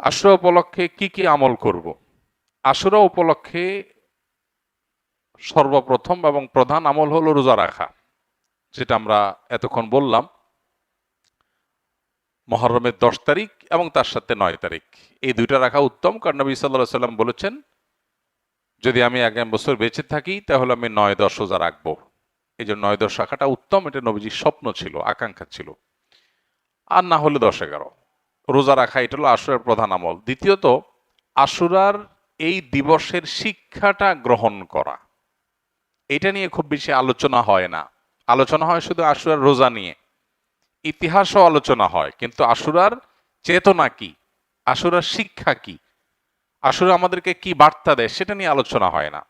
আশুরা উপলক্ষে কি কি আমল করব? আশুরা উপলক্ষে সর্বপ্রথম এবং প্রধান আমল হলো রোজা রাখা, যেটা আমরা এতক্ষণ বললাম। মহরমের দশ তারিখ এবং তার সাথে নয় তারিখ। এই দুইটা রাখা উত্তম, কারণ নবী সাল্লাহ সাল্লাম বলেছেন, যদি আমি আগামী বছর বেঁচে থাকি, তাহলে আমি নয় দশ রোজা রাখব। এই জন্য নয় দশ রাখাটা উত্তম, এটা নবীজির স্বপ্ন ছিল, আকাঙ্ক্ষা ছিল। আর না হলে দশ এগারো। রোজা রাখা, এটা হলো আশুরার প্রধান আমল। দ্বিতীয়ত, আশুরার এই দিবসের শিক্ষাটা গ্রহণ করা। এটা নিয়ে খুব বেশি আলোচনা হয় না। আলোচনা হয় শুধু আশুরার রোজা নিয়ে। ইতিহাসও আলোচনা হয়, কিন্তু আশুরার চেতনা কি? আশুরার শিক্ষা কি? আসুরা আমাদেরকে কি বার্তা দেয়, সেটা নিয়ে আলোচনা হয় না।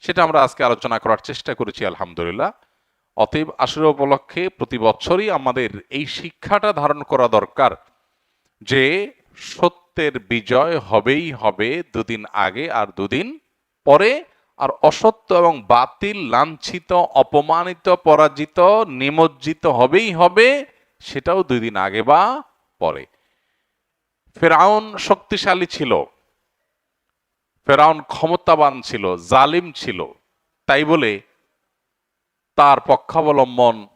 সেটা আমরা আজকে আলোচনা করার চেষ্টা করেছি, আলহামদুলিল্লাহ। অতএব আসুরা উপলক্ষে প্রতি বছরই আমাদের এই শিক্ষাটা ধারণ করা দরকার। যে সত্যের বিজয় হবেই হবে দুদিন আগে আর দুদিন পরে, আর অসত্য এবং বাতিল, লাঞ্ছিত, অপমানিত, পরাজিত, নিমজ্জিত হবেই হবে, সেটাও দুই দিন আগে বা পরে। ফেরাউন শক্তিশালী ছিল। ফেরাউন ক্ষমতাবান ছিল, জালিম ছিল। তাই বলে তার পক্ষাবলম্বন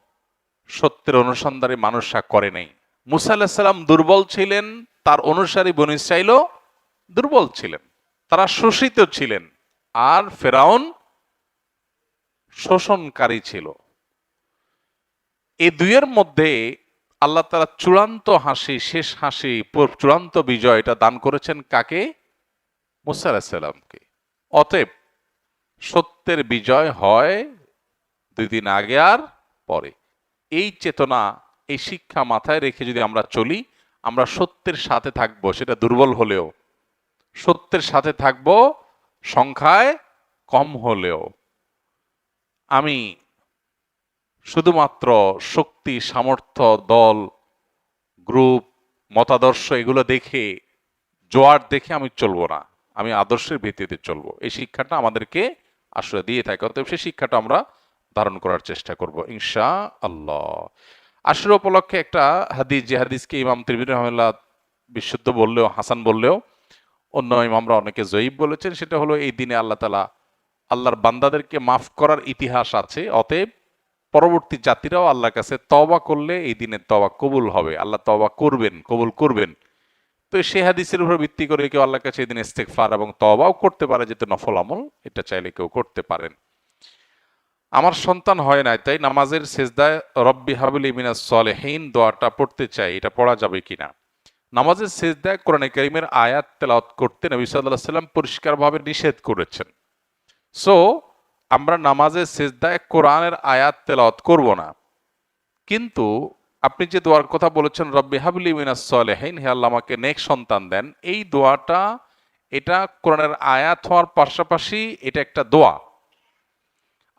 সত্যের অনুসন্ধানে মানুষরা করে নাই। মুসা আলাহিসাল্লাম দুর্বল ছিলেন, তার অনুসারী বন ইসরাইলও দুর্বল ছিলেন। তারা শোষিত ছিলেন, আর ফেরাউন শোষণকারী ছিল। এই দুইয়ের মধ্যে আল্লাহ তারা চূড়ান্ত হাসি, শেষ হাসি চূড়ান্ত বিজয় এটা দান করেছেন কাকে? মুসা আলাহিসাল্লামকে অতএব সত্যের বিজয় হয় দুই দিন আগে আর পরে। এই চেতনা এই শিক্ষা মাথায় রেখে যদি আমরা চলি, আমরা সত্যের সাথে থাকব, সেটা দুর্বল হলেও। সত্যের সাথে থাকব, সংখ্যায় কম হলেও। আমি শুধুমাত্র শক্তি, সামর্থ্য, দল, গ্রুপ, মতাদর্শ এগুলো দেখে, জোয়ার দেখে আমি চলবো না। আমি আদর্শের ভিত্তিতে চলবো। এই শিক্ষাটা আমাদেরকে আসলে দিয়ে থাকে, অতএব সেই শিক্ষাটা আমরা ধারণ করার চেষ্টা করব ইনশা আল্লাহ আশুর উপলক্ষে একটা হাদিস, যে হাদিসকে ইমাম ত্রিবির রহমাল্লাহ বিশুদ্ধ বললেও, হাসান বললেও, অন্য ইমামরা অনেকে জয়ীব বলেছেন, সেটা হলো এই দিনে আল্লাহ তালা আল্লাহর বান্দাদেরকে মাফ করার ইতিহাস আছে। অতএব পরবর্তী জাতিরাও আল্লাহর কাছে তবা করলে এই দিনে তবা কবুল হবে। আল্লাহ তবা করবেন, কবুল করবেন। তো সে হাদিসের উপর ভিত্তি করে কেউ আল্লাহর কাছে এই দিন ইস্তেকফার এবং তবাও করতে পারে, যেহেতু নফল আমল, এটা চাইলে কেউ করতে পারেন। আমার সন্তান হয় নাই, তাই নামাজের শেষদায় রব্বি হাবুল ইমিনা সলেহীন দোয়াটা পড়তে চাই, এটা পড়া যাবে কিনা? নামাজের সেজদায় কোরআন করিমের আয়াত তেলাওয়াত করতে নবী সাল্লাহ সাল্লাম পরিষ্কারভাবে নিষেধ করেছেন। সো আমরা নামাজের সেজদায় কোরআনের আয়াত তেলাওয়াত করব না। কিন্তু আপনি যে দোয়ার কথা বলেছেন, রব্বি হাবলি মিনাস সলেহীন, হে আল্লাহ আমাকে নেক সন্তান দেন, এই দোয়াটা, এটা কোরআনের আয়াত হওয়ার পাশাপাশি এটা একটা দোয়া।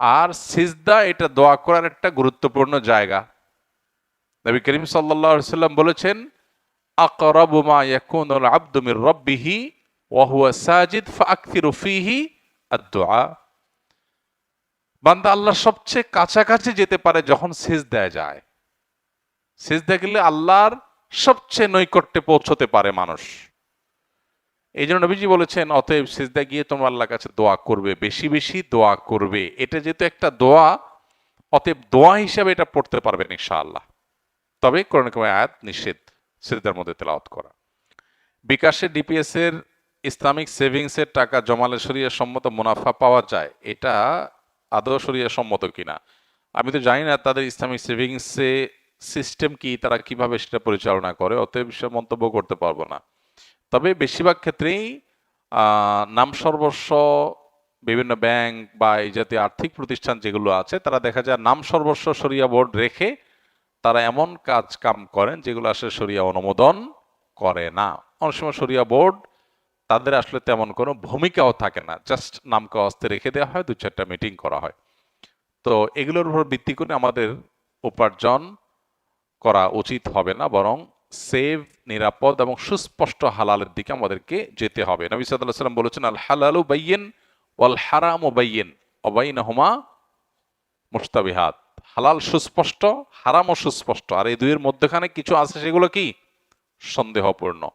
আর সিজদা এটা দোয়া করার একটা গুরুত্বপূর্ণ জায়গা। নবী করিম সাল্লাল্লাহু সাল্লাম বলেছেন, আকরাবু মা ইয়াকুনুল আবদু মির ওয়া হুয়া সাজিদ ফাআকথিরু ফীহি আদ-দুআ। বান্দা আল্লাহ সবচেয়ে কাছাকাছি যেতে পারে যখন সিজদায় যায়। সিজদা গেলে আল্লাহর সবচেয়ে নৈকট্যে পৌঁছতে পারে মানুষ। এই জন্য নবীজি বলেছেন, অতএব সিজদা গিয়ে তোমরা আল্লাহর কাছে দোয়া করবে, বেশি বেশি দোয়া করবে। এটা যেহেতু একটা দোয়া, অতএব দোয়া হিসাবে এটা পড়তে পারবেন ইনশাআল্লাহ। তবে কোরআন আয়াত নিষেধ, সিজদার মধ্যে তেলাওয়াত করা। বিকাশে ডিপিএস এর ইসলামিক সেভিংস এর টাকা জমালে সরিয়ে সম্মত মুনাফা পাওয়া যায়, এটা আদৌ সরিয়ে সম্মত কিনা? আমি তো জানি না তাদের ইসলামিক সেভিংসে সিস্টেম কি, তারা কীভাবে সেটা পরিচালনা করে, অতএব সে মন্তব্য করতে পারব না। তবে বেশিরভাগ ক্ষেত্রেই নাম সর্বস্ব, বিভিন্ন ব্যাংক বা এই জাতীয় আর্থিক প্রতিষ্ঠান যেগুলো আছে, তারা দেখা যায় নাম সর্বস্ব সরিয়া বোর্ড রেখে তারা এমন কাজ কাম করেন যেগুলো আসলে সরিয়া অনুমোদন করে না। অনেক সময় সরিয়া বোর্ড তাদের আসলে তেমন কোনো ভূমিকাও থাকে না, জাস্ট নামকে অস্তে রেখে দেওয়া হয়, দু চারটা মিটিং করা হয়। তো এগুলোর উপর ভিত্তি করে আমাদের উপার্জন করা উচিত হবে না, বরং সেভ নিরাপদ এবং সুস্পষ্ট হালালের দিকে আমাদেরকে যেতে হবে। নবী সাল্লাহ সাল্লাম বলেছেন, আল হালালু বাইয়েন ওয়াল হারাম বাইয়েন অবাইন হুমা মুস্তাবিহাত হালাল সুস্পষ্ট, হারামও সুস্পষ্ট। আর এই দুইয়ের মধ্যখানে কিছু আছে, সেগুলো কি? সন্দেহপূর্ণ।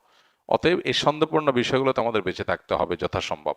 অতএব এই সন্দেহপূর্ণ বিষয়গুলোতে আমাদের বেঁচে থাকতে হবে যথাসম্ভব।